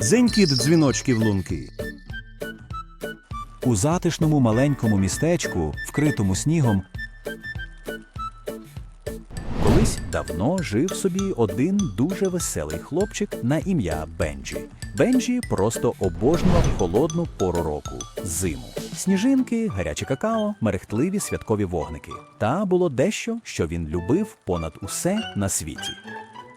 Дзенькіт дзвіночків лунки. У затишному маленькому містечку, вкритому снігом, колись давно жив собі один дуже веселий хлопчик на ім'я Бенджі. Бенджі просто обожнював холодну пору року зиму. Сніжинки, гаряче какао, мерехтливі святкові вогники. Та було дещо, що він любив понад усе на світі.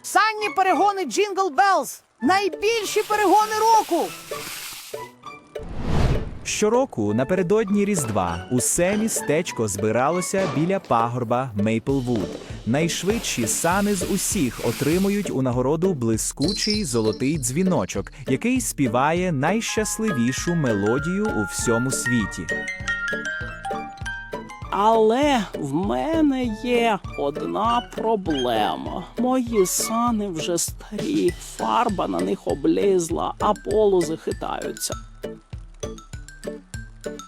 Санні перегони Джингл Белз! Найбільші перегони року! Щороку напередодні Різдва усе містечко збиралося біля пагорба Мейплвуд. Найшвидші сани з усіх отримують у нагороду блискучий золотий дзвіночок, який співає найщасливішу мелодію у всьому світі. Але в мене є одна проблема. Мої сани вже старі, фарба на них облізла, а полози хитаються.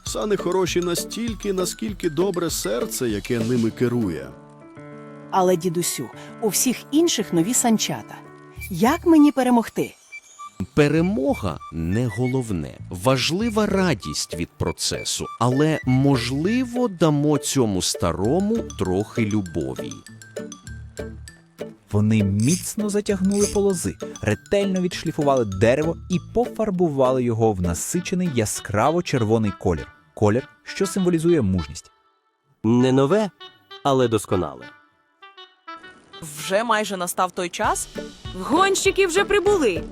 Сани хороші настільки, наскільки добре серце, яке ними керує. Але, дідусю, у всіх інших нові санчата. Як мені перемогти? Перемога не головне, важлива радість від процесу, але можливо дамо цьому старому трохи любові. Вони міцно затягнули полози, ретельно відшліфували дерево і пофарбували його в насичений яскраво червоний колір. Колір, що символізує мужність. Не нове, але досконале. Вже майже настав той час. Гонщики вже прибули.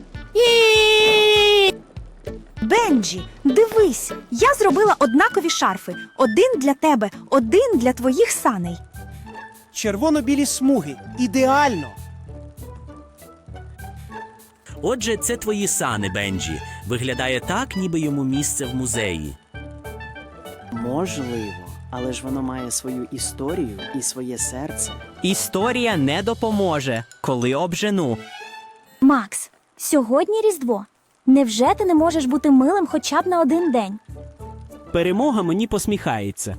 Бенджі, дивись, я зробила однакові шарфи: один для тебе, один для твоїх саней. Червоно-білі смуги. Ідеально! Отже, це твої сани, Бенджі. Виглядає так, ніби йому місце в музеї. Можливо, але ж воно має свою історію і своє серце. Історія не допоможе, коли обжену. Макс, сьогодні Різдво. Невже ти не можеш бути милим хоча б на один день? Перемога мені посміхається.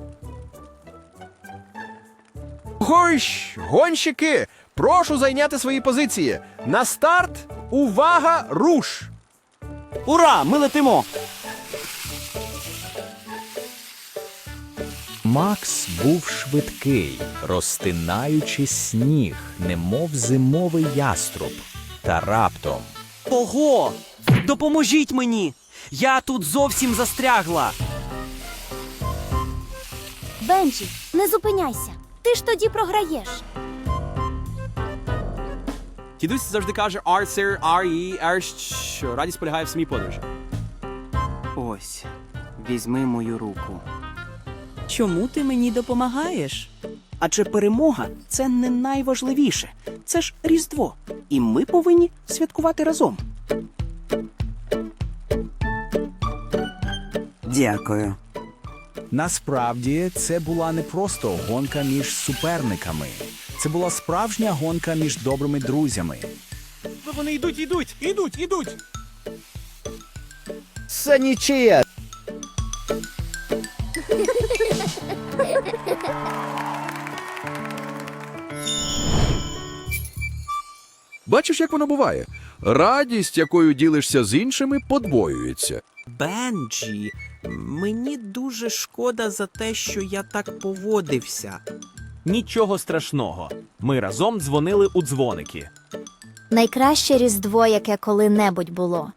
Гойш! Гонщики! Прошу зайняти свої позиції. На старт! Увага! Руш! Ура! Ми летимо! Макс був швидкий, розтинаючи сніг, немов зимовий яструб. Та раптом Ого! Допоможіть мені! Я тут зовсім застрягла. Бенджі, не зупиняйся. Ти ж тоді програєш. Дідусь завжди каже Арсер, Арі, Ар, що радість полягає в самій подорожі. Ось, візьми мою руку. Чому ти мені допомагаєш? Адже перемога це не найважливіше. Це ж Різдво. І ми повинні святкувати разом. Дякую. насправді це була не просто гонка між суперниками. Це була справжня гонка між добрими друзями. Вони йдуть, йдуть, йдуть, йдуть. Це нічия! Бачиш, як воно буває? Радість, якою ділишся з іншими, подвоюється. Бенджі, мені дуже шкода за те, що я так поводився. Нічого страшного. Ми разом дзвонили у дзвоники. Найкраще Різдво, яке коли-небудь було.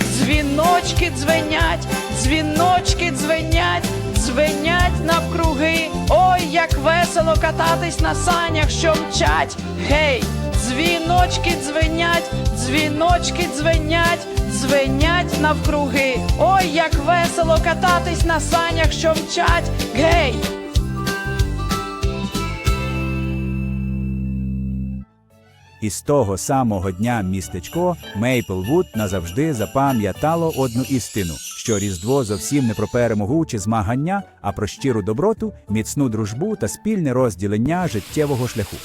Дзвіночки дзвенять, дзвіночки дзвенять, дзвенять навкруги. Ой, як весело кататись на санях, що мчать. Гей, дзвіночки дзвенять, дзвіночки дзвенять, дзвенять навкруги. Ой, як весело кататись на санях, що мчать. Гей. І з того самого дня містечко Мейплвуд назавжди запам'ятало одну істину: що Різдво зовсім не про перемогу чи змагання, а про щиру доброту, міцну дружбу та спільне розділення життєвого шляху.